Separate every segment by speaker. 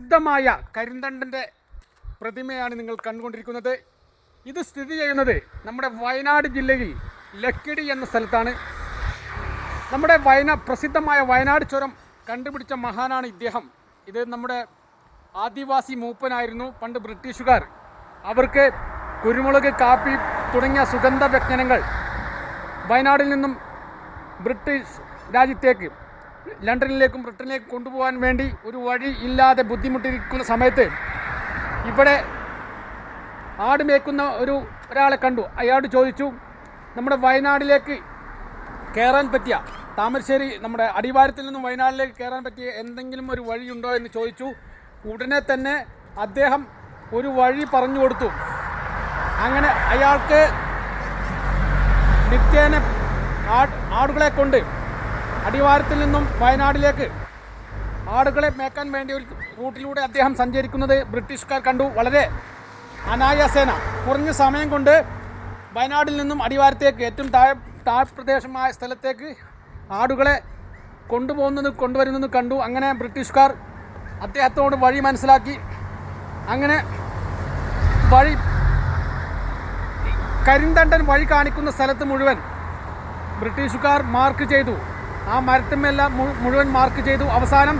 Speaker 1: പ്രസിദ്ധമായ കരിന്തണ്ടന്റെ പ്രതിമയാണ് നിങ്ങൾ കണ്ടുകൊണ്ടിരിക്കുന്നത്. ഇത് സ്ഥിതി ചെയ്യുന്നത് നമ്മുടെ വയനാട് ജില്ലയിൽ ലക്കിടി എന്ന സ്ഥലത്താണ്. നമ്മുടെ വയന പ്രസിദ്ധമായ വയനാട് ചുരം കണ്ടുപിടിച്ച മഹാനാണ് ഇദ്ദേഹം. ഇത് നമ്മുടെ ആദിവാസി മൂപ്പനായിരുന്നു പണ്ട് ബ്രിട്ടീഷുകാർ. അവർക്ക് കുരുമുളക് കാപ്പി തുടങ്ങിയ സുഗന്ധ വ്യഞ്ജനങ്ങൾ വയനാടിൽ നിന്നും ബ്രിട്ടീഷ് രാജ്യത്തേക്ക് ലണ്ടനിലേക്കും ബ്രിട്ടനിലേക്കും കൊണ്ടുപോകാൻ വേണ്ടി ഒരു വഴി ഇല്ലാതെ ബുദ്ധിമുട്ടിരിക്കുന്ന സമയത്ത് ഇവിടെ ആട് മേക്കുന്ന ഒരു ഒരാളെ കണ്ടു. അയാളോട് ചോദിച്ചു നമ്മുടെ വയനാടിലേക്ക് കയറാൻ പറ്റിയ താമരശ്ശേരി നമ്മുടെ അടിവാരത്തിൽ നിന്നും വയനാടിലേക്ക് കയറാൻ പറ്റിയ എന്തെങ്കിലും ഒരു വഴിയുണ്ടോ എന്ന് ചോദിച്ചു. ഉടനെ തന്നെ അദ്ദേഹം ഒരു വഴി പറഞ്ഞു കൊടുത്തു. അങ്ങനെ അയാൾക്ക് നിത്യേന ആട് ആടുകളെ കൊണ്ട് അടിവാരത്തിൽ നിന്നും വയനാടിലേക്ക് ആടുകളെ മേക്കാൻ വേണ്ടി ഒരു റൂട്ടിലൂടെ അദ്ദേഹം സഞ്ചരിക്കുന്നത് ബ്രിട്ടീഷുകാർ കണ്ടു. വളരെ അനായാസേന. കുറഞ്ഞ സമയം കൊണ്ട് വയനാടിൽ നിന്നും അടിവാരത്തേക്ക് ഏറ്റവും താഴെ താഴ്പ്രദേശമായ സ്ഥലത്തേക്ക് ആടുകളെ കൊണ്ടുപോകുന്നത് കൊണ്ടുവരുന്നത് കണ്ടു. അങ്ങനെ ബ്രിട്ടീഷുകാർ അദ്ദേഹത്തോട് വഴി മനസ്സിലാക്കി. അങ്ങനെ വഴി കരിന്തണ്ടൻ വഴി കാണിക്കുന്ന സ്ഥലത്ത് മുഴുവൻ ബ്രിട്ടീഷുകാർ മാർക്ക് ചെയ്തു. ആ മരത്തുമെല്ലാം മുഴുവൻ മാർക്ക് ചെയ്തു. അവസാനം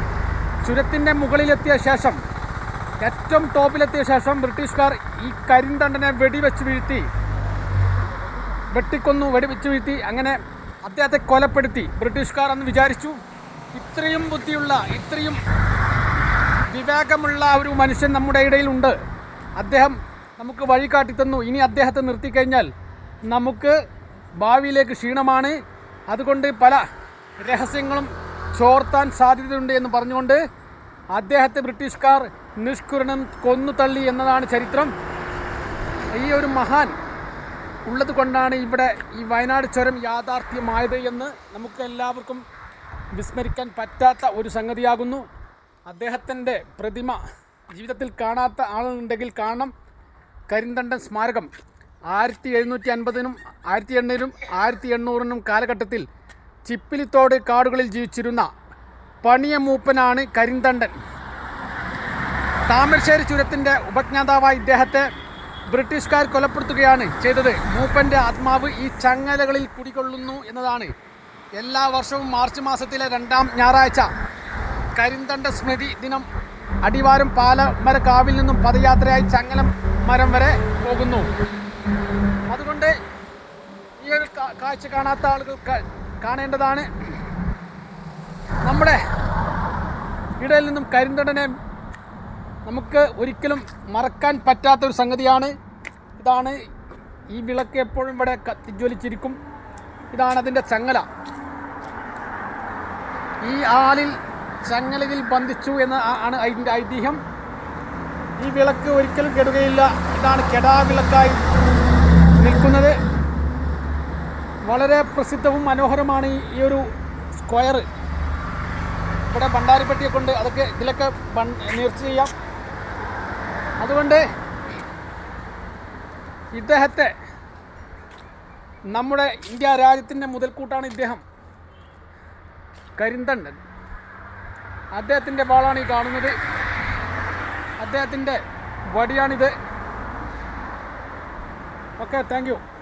Speaker 1: ചുരത്തിന്റെ മുകളിലെത്തിയ ശേഷം ഏറ്റവും ടോപ്പിലെത്തിയ ശേഷം ബ്രിട്ടീഷുകാർ ഈ കരിന്തണ്ടനെ വെടിവെച്ച് വീഴ്ത്തി വെട്ടിക്കൊന്നു വെടിവെച്ച് വീഴ്ത്തി അങ്ങനെ അദ്ദേഹത്തെ കൊലപ്പെടുത്തി. ബ്രിട്ടീഷുകാർ അന്ന് വിചാരിച്ചു ഇത്രയും ബുദ്ധിയുള്ള ഇത്രയും വിവേകമുള്ള ഒരു മനുഷ്യൻ നമ്മുടെ ഇടയിലുണ്ട് അദ്ദേഹം നമുക്ക് വഴി കാട്ടിത്തന്നു. ഇനി അദ്ദേഹത്തെ നിർത്തിക്കഴിഞ്ഞാൽ നമുക്ക് ഭാവിയിലേക്ക് ക്ഷീണമാണ്. അതുകൊണ്ട് പല രഹസ്യങ്ങളും ചോർത്താൻ സാധ്യതയുണ്ട് എന്ന് പറഞ്ഞുകൊണ്ട് അദ്ദേഹത്തെ ബ്രിട്ടീഷുകാർ നിഷ്കുരണം കൊന്നു തള്ളി എന്നതാണ് ചരിത്രം. ഈ ഒരു മഹാൻ ഉള്ളത് കൊണ്ടാണ് ഇവിടെ ഈ വയനാട് ചുരം യാഥാർത്ഥ്യമായത് എന്ന് നമുക്ക് എല്ലാവർക്കും വിസ്മരിക്കാൻ പറ്റാത്ത ഒരു സംഗതിയാകുന്നു. അദ്ദേഹത്തിന്റെ പ്രതിമ ജീവിതത്തിൽ കാണാത്ത ആളുണ്ടെങ്കിൽ കാണണം. കരിന്തണ്ടൻ സ്മാരകം ആയിരത്തി എഴുന്നൂറ്റി അൻപതിനും ആയിരത്തി എണ്ണൂറിനും ആയിരത്തി എണ്ണൂറിനും കാലഘട്ടത്തിൽ ചിപ്പിലിത്തോട് കാടുകളിൽ ജീവിച്ചിരുന്ന പണിയ മൂപ്പനാണ് കരിന്തണ്ടൻ. താമരശ്ശേരി ചുരത്തിന്റെ ഉപജ്ഞാതാവായ ഇദ്ദേഹത്തെ ബ്രിട്ടീഷുകാർ കൊലപ്പെടുത്തുകയാണ് ചെയ്തത്. മൂപ്പന്റെ ആത്മാവ് ഈ ചങ്ങലകളിൽ കുടികൊള്ളുന്നു എന്നതാണ് എല്ലാ വർഷവും മാർച്ച് മാസത്തിലെ രണ്ടാം ഞായറാഴ്ച. കരിന്തണ്ട സ്മൃതി ദിനം അടിവാരം പാലമര കാവിൽ നിന്നും പദയാത്രയായി ചങ്ങലം മരം വരെ പോകുന്നു. അതുകൊണ്ട് ഈ ഒരു കാഴ്ച കാണാത്ത ആളുകൾ കാണേണ്ടതാണ്. നമ്മുടെ ഇടയിൽ നിന്നും കരിന്തടനെ നമുക്ക് ഒരിക്കലും മറക്കാൻ പറ്റാത്ത ഒരു സംഗതിയാണ്. ഇതാണ് ഈ വിളക്ക് എപ്പോഴും ഇവിടെ കത്തിജ്വലിച്ചിരിക്കും ഇതാണ് അതിന്റെ ചങ്ങല. ഈ ആലിൽ ചങ്ങലയിൽ ബന്ധിച്ചു എന്ന് ആണ് അതിന്റെ ഐതിഹ്യം. ഈ വിളക്ക് ഒരിക്കലും കെടുകയില്ല. ഇതാണ് കെടാവിളക്കായി വളരെ പ്രസിദ്ധവും മനോഹരമാണ് ഈ- ഒരു സ്ക്വയർ. ഇവിടെ ഭണ്ഡാരിപ്പെട്ടിയെ കൊണ്ട് അതൊക്കെ ഇതിലൊക്കെ നേർച്ച ചെയ്യാം. അതുകൊണ്ട് ഇദ്ദേഹത്തെ നമ്മുടെ ഇന്ത്യ രാജ്യത്തിന്റെ മുതൽക്കൂട്ടാണ് ഇദ്ദേഹം. കരിന്തണ്ടൻ. അദ്ദേഹത്തിന്റെ വാളാണ് ഈ കാണുന്നത്. അദ്ദേഹത്തിന്റെ വടിയാണിത്. Okay thank you.